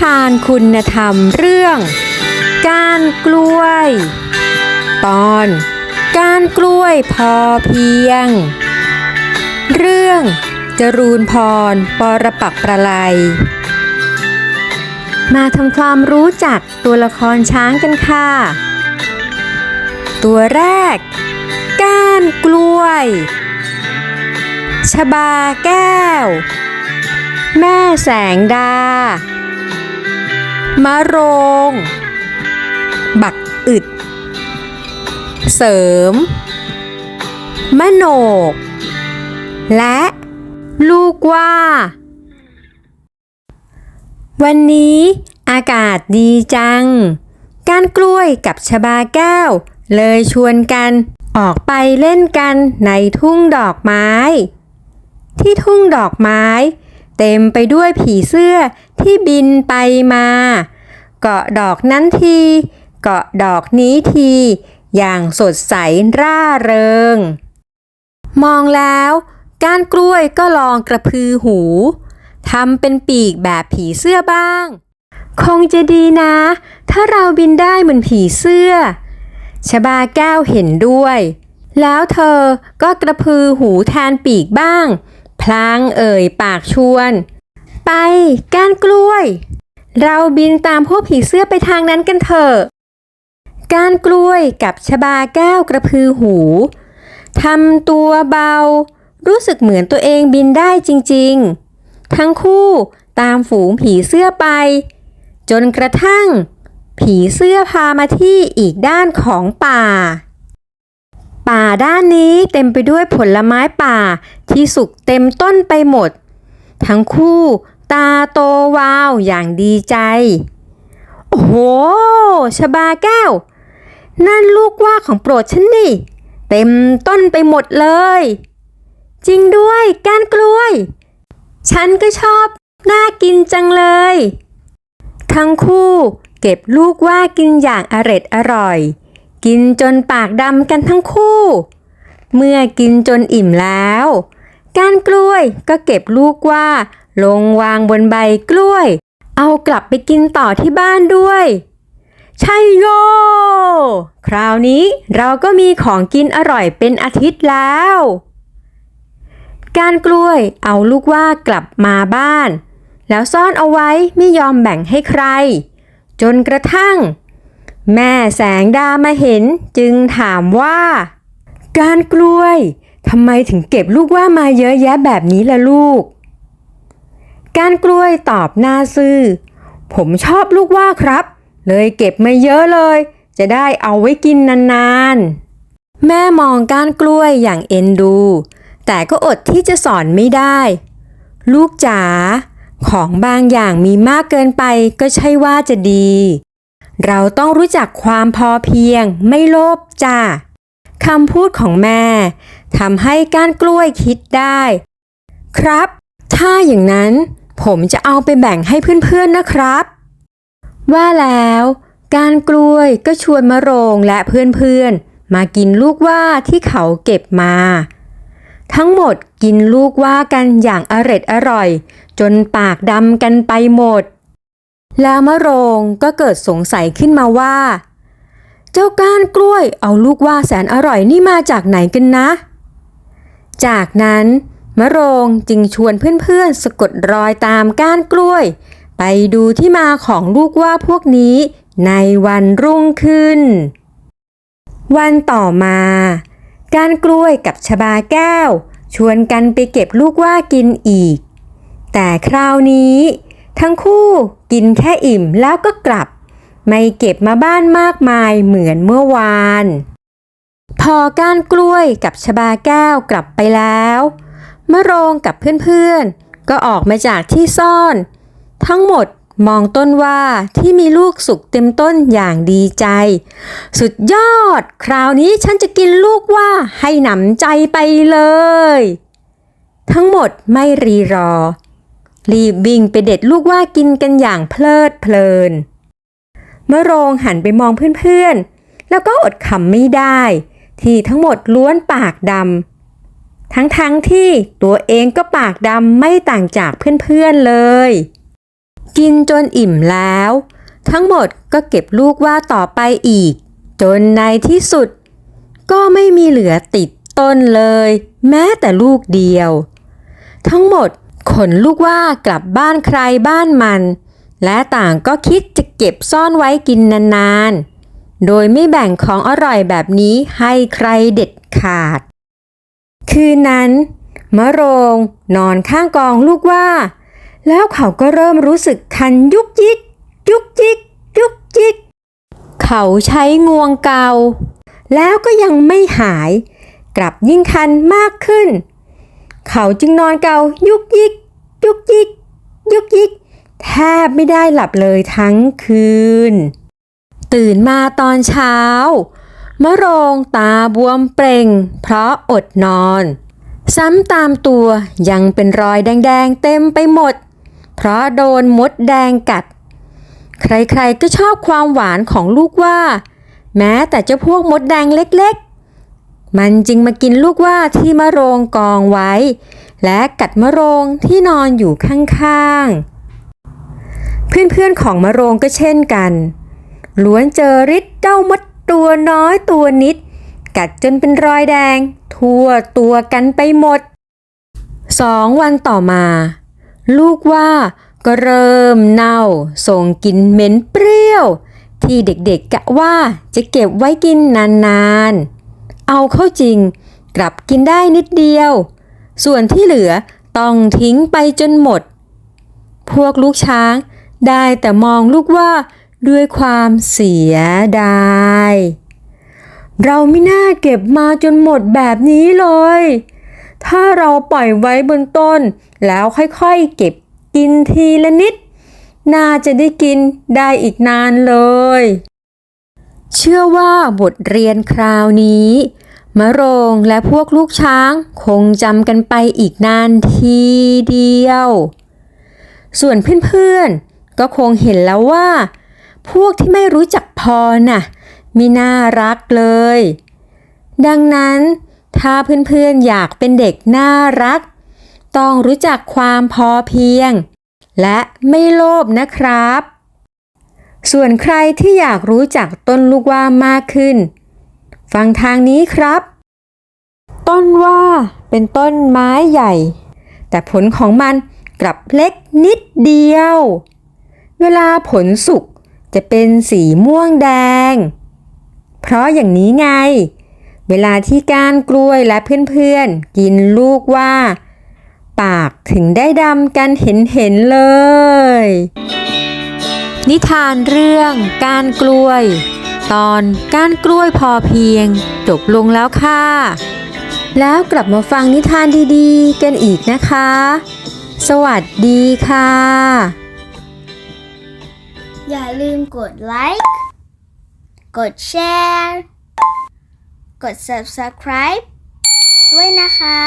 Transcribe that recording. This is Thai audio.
ทานคุณธรรมเรื่อง การกล้วย ตอน การกล้วยพอเพียง เรื่องจรูนพรปรปักประไลมาทำความรู้จักตัวละครช้างกันค่ะ ตัวแรก ก้านกล้วย ชบาแก้ว แม่แสงดา มะโรง บักอึด เสริมมะโหนก และลูกว่า วันนี้อากาศดีจังก้านกล้วยกับชบาแก้ว เลยชวนกันออกไปเล่นกันในทุ่งดอกไม้ ที่ทุ่งดอกไม้ เต็มไปด้วยผีเสื้อที่บินไปมา เกาะดอกนั้นที เกาะดอกนี้ที อย่างสดใสร่าเริง มองแล้วก้านกล้วยก็ลองกระพือหูทำเป็นปีกแบบผีเสื้อบ้าง คงจะดีนะ ถ้าเราบินได้เหมือนผีเสื้อ ชบาแก้วเห็นด้วย แล้วเธอก็กระพือหูแทนปีกบ้าง พลางเอ่ยปากชวน ไปก้านกล้วย เราบินตามพวกผีเสื้อไปทางนั้นกันเถอะก้านกล้วยกับชบาแก้วกระพือหูทำตัวเบา รู้สึกเหมือนตัวเองบินได้จริงๆ ทั้งคู่ตามฝูงผีเสื้อไป จนกระทั่ง ผีเสื้อพามาที่อีกด้านของป่า ป่าด้านนี้เต็มไปด้วยผลไม้ป่าที่สุกเต็มต้นไปหมด ทั้งคู่ ตาโตวาวอย่างดีใจ โอ้โหชบาแก้ว นั่นลูกว่าของโปรดฉันนี่ เต็มต้นไปหมดเลย จริงด้วยก้านกล้วย ฉันก็ชอบ น่ากินจังเลย ทั้งคู่เก็บลูกว่ากินอย่างอร็ดอร่อย กินจนปากดำกันทั้งคู่ เมื่อกินจนอิ่มแล้ว ก้านกล้วยก็เก็บลูกว่า ลงวางบนใบกล้วย เอากลับไปกินต่อที่บ้านด้วย ใช่โย คราวนี้เราก็มีของกินอร่อยเป็นอาทิตย์แล้ว กานกล้วยเอาลูกว่ากลับมาบ้าน แล้วซ่อนเอาไว้ไม่ยอมแบ่งให้ใคร จนกระทั่ง แม่แสงดามาเห็นจึงถามว่า กานกล้วยทำไมถึงเก็บลูกว่ามาเยอะแยะแบบนี้ล่ะลูก ก้านกล้วยตอบหน้าซื่อ ผมชอบลูกว่าครับ เลยเก็บมาเยอะเลย จะได้เอาไว้กินนานๆ แม่มองก้านกล้วยอย่างเอ็นดู แต่ก็อดที่จะสอนไม่ได้ ลูกจ๋าของบางอย่างมีมากเกินไปก็ใช่ว่าจะดี เราต้องรู้จักความพอเพียงไม่โลภจ้าคำพูดของแม่ทำให้ก้านกล้วยคิดได้ ครับ ถ้าอย่างนั้น ผมจะเอาไปแบ่งให้เพื่อนๆนะครับ ว่าแล้วกานกล้วยก็ชวนมะโรงและเพื่อนๆ มากินลูกว่าที่เขาเก็บมา ทั้งหมดกินลูกว่ากันอย่างอร็ดอร่อย จนปากดำกันไปหมด แล้วมะโรงก็เกิดสงสัยขึ้นมาว่า เจ้าก้านกล้วยเอาลูกว่าแสนอร่อยนี่มาจากไหนกันนะ จากนั้น มะโรงจึงชวนเพื่อนๆสะกดรอยตามก้านกล้วย ไปดูที่มาของลูกว่าพวกนี้ในวันรุ่งขึ้น วันต่อมา ก้านกล้วยกับชบาแก้ว ชวนกันไปเก็บลูกว่ากินอีก แต่คราวนี้ ทั้งคู่กินแค่อิ่มแล้วก็กลับ ไม่เก็บมาบ้านมากมายเหมือนเมื่อวาน พอก้านกล้วยกับชบาแก้วกลับไปแล้ว มะโรงกับเพื่อนๆ ก็ออกมาจากที่ซ่อน ทั้งหมดมองต้นว่าที่มีลูกสุกเต็มต้นอย่างดีใจ สุดยอด คราวนี้ฉันจะกินลูกว่าให้หนำใจไปเลย ทั้งหมดไม่รีรอ รีบวิ่งไปเด็ดลูกว่ากินกันอย่างเพลิดเพลินเมะโรงหันไปมองเพื่อนๆ แล้วก็อดขำไม่ได้ ที่ทั้งหมดล้วนปากดำ ทั้งๆทที่ตัวเองก็ปากดำไม่ต่างจากเพื่อนๆเลย กินจนอิ่มแล้ว ทั้งหมดก็เก็บลูกว่าต่อไปอีก จนในที่สุด ก็ไม่มีเหลือติดต้นเลย แม้แต่ลูกเดียว ทั้งหมดขนลูกว่ากลับบ้านใครบ้านมัน และต่างก็คิดจะเก็บซ่อนไว้กินนานๆ โดยไม่แบ่งของอร่อยแบบนี้ให้ใครเด็ดขาด คืนนั้น มะโรงนอนข้างกองลูกว่า แล้วเขาก็เริ่มรู้สึกคันยุกยิก ยุกยิก ยุกยิก เขาใช้งวงเกา แล้วก็ยังไม่หาย กลับยิ่งคันมากขึ้น เขาจึงนอนเกายุกยิก ยุกยิก ยุกยิก แทบไม่ได้หลับเลยทั้งคืน ตื่นมาตอนเช้า มะโรงตาบวมเปล่ง เพราะอดนอน ซ้ำตามตัวยังเป็นรอยแดงๆเต็มไปหมด เพราะโดนมดแดงกัด ใครๆก็ชอบความหวานของลูกว่า แม้แต่เจ้าพวกมดแดงเล็กๆ มันจึงมากินลูกว่าที่มะโรงกองไว้ และกัดมะโรงที่นอนอยู่ข้างๆเพื่อนๆของมะโรงก็เช่นกัน ล้วนเจอฤทธิ์เจ้ามด ตัวน้อยตัวนิด กัดจนเป็นรอยแดง ทั่วตัวกันไปหมดสองวันต่อมา ลูกว่าก็เริ่มเน่า ส่งกลิ่นเหม็นเปรี้ยว ที่เด็กๆกะว่าจะเก็บไว้กินนานๆ เอาเข้าจริง กลับกินได้นิดเดียว ส่วนที่เหลือต้องทิ้งไปจนหมด พวกลูกช้างได้แต่มองลูกว่า ด้วยความเสียดาย เราไม่น่าเก็บมาจนหมดแบบนี้เลย ถ้าเราปล่อยไว้บนต้น แล้วค่อยๆเก็บกินทีละนิด น่าจะได้กินได้อีกนานเลย เชื่อว่าบทเรียนคราวนี้มะโรงและพวกลูกช้างคงจำกันไปอีกนานทีเดียว ส่วนเพื่อนๆก็คงเห็นแล้วว่า พวกที่ไม่รู้จักพอน่ะม่น่ารักเลย ดังนั้นถ้าเพื่อนๆอยากเป็นเด็กน่ารัก ต้องรู้จักความพอเพียง และไม่โลภนะครับ ส่วนใครที่อยากรู้จักต้นลูกว่ามากขึ้น ฟังทางนี้ครับ ต้นว่าเป็นต้นไม้ใหญ่ แต่ผลของมันกลับเล็กนิดเดียว เวลาผลสุก จะเป็นสีม่วงแดง เพราะอย่างนี้ไง เวลาที่ก้านกล้วยและเพื่อนๆ กินลูกว่า ปากถึงได้ดำกันเห็นเห็นๆเลย นิทานเรื่องก้านกล้วย ตอนก้านกล้วยพอเพียง จบลงแล้วค่ะ แล้วกลับมาฟังนิทานดีๆ กันอีกนะคะ สวัสดีค่ะ อย่าลืมกดไลค์ กดแชร์ กด subscribe ด้วยนะคะ